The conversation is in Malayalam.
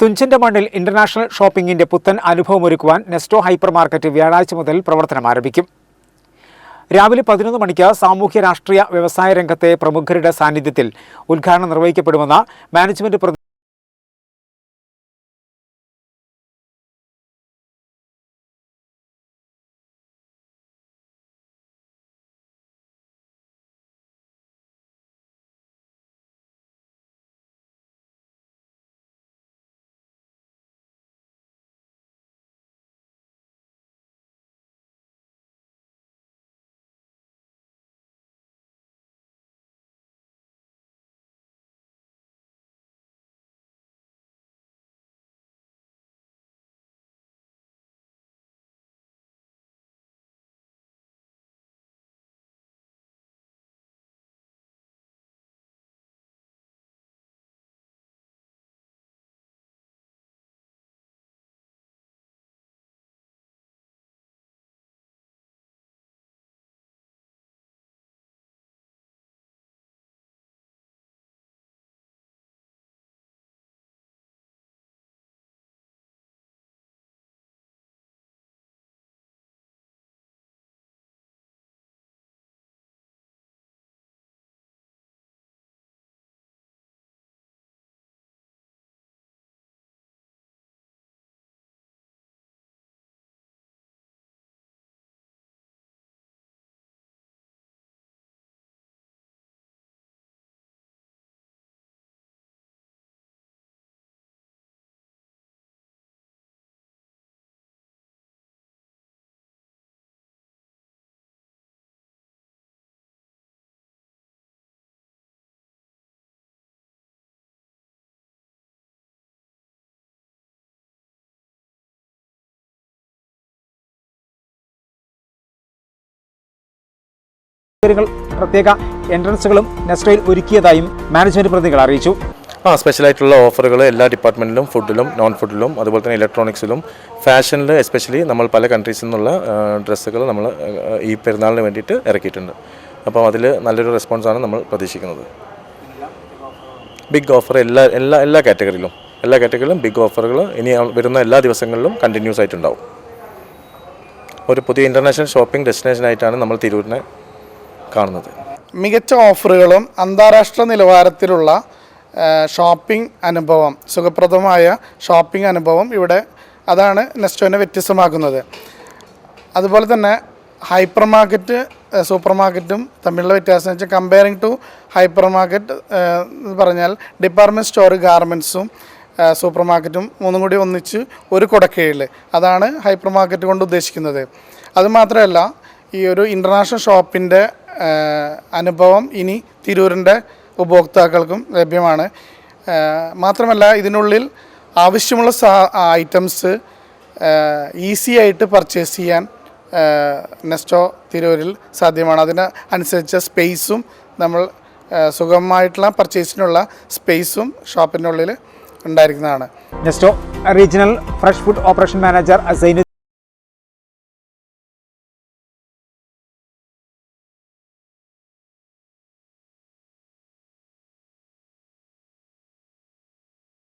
തുഞ്ചന്റെ മണ്ണിൽ ഇന്റർനാഷണൽ ഷോപ്പിംഗിന്റെ പുത്തൻ അനുഭവമൊരുക്കുവാൻ നെസ്റ്റോ ഹൈപ്പർ മാർക്കറ്റ് വ്യാഴാഴ്ച മുതൽ പ്രവർത്തനം ആരംഭിക്കും. രാവിലെ പതിനൊന്ന് മണിക്ക് സാമൂഹ്യ രാഷ്ട്രീയ വ്യവസായ രംഗത്തെ പ്രമുഖരുടെ സാന്നിധ്യത്തിൽ ഉദ്ഘാടനം നിർവഹിക്കപ്പെടുമെന്ന് മാനേജ്മെന്റ് സൗകര്യങ്ങൾ പ്രത്യേക എൻട്രൻസുകളും നെസ്റ്റോയിൽ ഒരുക്കിയതായും മാനേജ്മെന്റ് പ്രതിനിധികൾ അറിയിച്ചു. ആ സ്പെഷ്യലായിട്ടുള്ള ഓഫറുകൾ എല്ലാ ഡിപ്പാർട്ട്മെന്റിലും ഫുഡിലും നോൺ ഫുഡിലും അതുപോലെ തന്നെ ഇലക്ട്രോണിക്സിലും ഫാഷനിൽ എസ്പെഷ്യലി നമ്മൾ പല കൺട്രീസിൽ നിന്നുള്ള ഡ്രസ്സുകൾ നമ്മൾ ഈ പെരുന്നാളിന് വേണ്ടിയിട്ട് ഇറക്കിയിട്ടുണ്ട്. അപ്പോൾ അതിൽ നല്ലൊരു റെസ്പോൺസാണ് നമ്മൾ പ്രതീക്ഷിക്കുന്നത്. ബിഗ് ഓഫർ എല്ലാ എല്ലാ എല്ലാ കാറ്റഗറിയിലും എല്ലാ കാറ്റഗറിയിലും ബിഗ് ഓഫറുകൾ ഇനി വരുന്ന എല്ലാ ദിവസങ്ങളിലും കണ്ടിന്യൂസ് ആയിട്ടുണ്ടാവും. ഒരു പുതിയ ഇന്റർനാഷണൽ ഷോപ്പിംഗ് ഡെസ്റ്റിനേഷനായിട്ടാണ് നമ്മൾ തിരൂരിനെ കാണുന്നത്. മികച്ച ഓഫറുകളും അന്താരാഷ്ട്ര നിലവാരത്തിലുള്ള ഷോപ്പിംഗ് അനുഭവം സുഖപ്രദമായ ഷോപ്പിംഗ് അനുഭവം ഇവിടെ അതാണ് നെസ്റ്റോനെ വ്യത്യസ്തമാക്കുന്നത്. അതുപോലെ തന്നെ ഹൈപ്പർ മാർക്കറ്റ് സൂപ്പർ മാർക്കറ്റും തമ്മിലുള്ള വ്യത്യാസം വെച്ചാൽ കമ്പയറിങ് ടു ഹൈപ്പർ മാർക്കറ്റ് എന്ന് പറഞ്ഞാൽ ഡിപ്പാർട്ട്മെന്റ് സ്റ്റോർ ഗാർമെന്റ്സും സൂപ്പർ മാർക്കറ്റും മൂന്നും കൂടി ഒന്നിച്ച് ഒരു കുടക്കീഴിൽ അതാണ് ഹൈപ്പർ മാർക്കറ്റ് കൊണ്ട് ഉദ്ദേശിക്കുന്നത്. അതുമാത്രമല്ല ഈ ഒരു ഇന്റർനാഷണൽ ഷോപ്പിന്റെ അനുഭവം ഇനി തിരൂരിന്റെ ഉപഭോക്താക്കൾക്കും ലഭ്യമാണ്. മാത്രമല്ല ഇതിനുള്ളിൽ ആവശ്യമുള്ള ഐറ്റംസ് ഈസി ആയിട്ട് പർച്ചേസ് ചെയ്യാൻ നെസ്റ്റോ തിരൂരിൽ സാധ്യമാണ്. അതിന് അനുസരിച്ച സ്പേസും നമ്മൾ സുഗമമായിട്ടുള്ള പർച്ചേസിനുള്ള സ്പേസും ഷോപ്പിന്റെ ഉള്ളിൽ ഉണ്ടായിരിക്കുന്നതാണ്. Nesto regional fresh food operation manager Sainu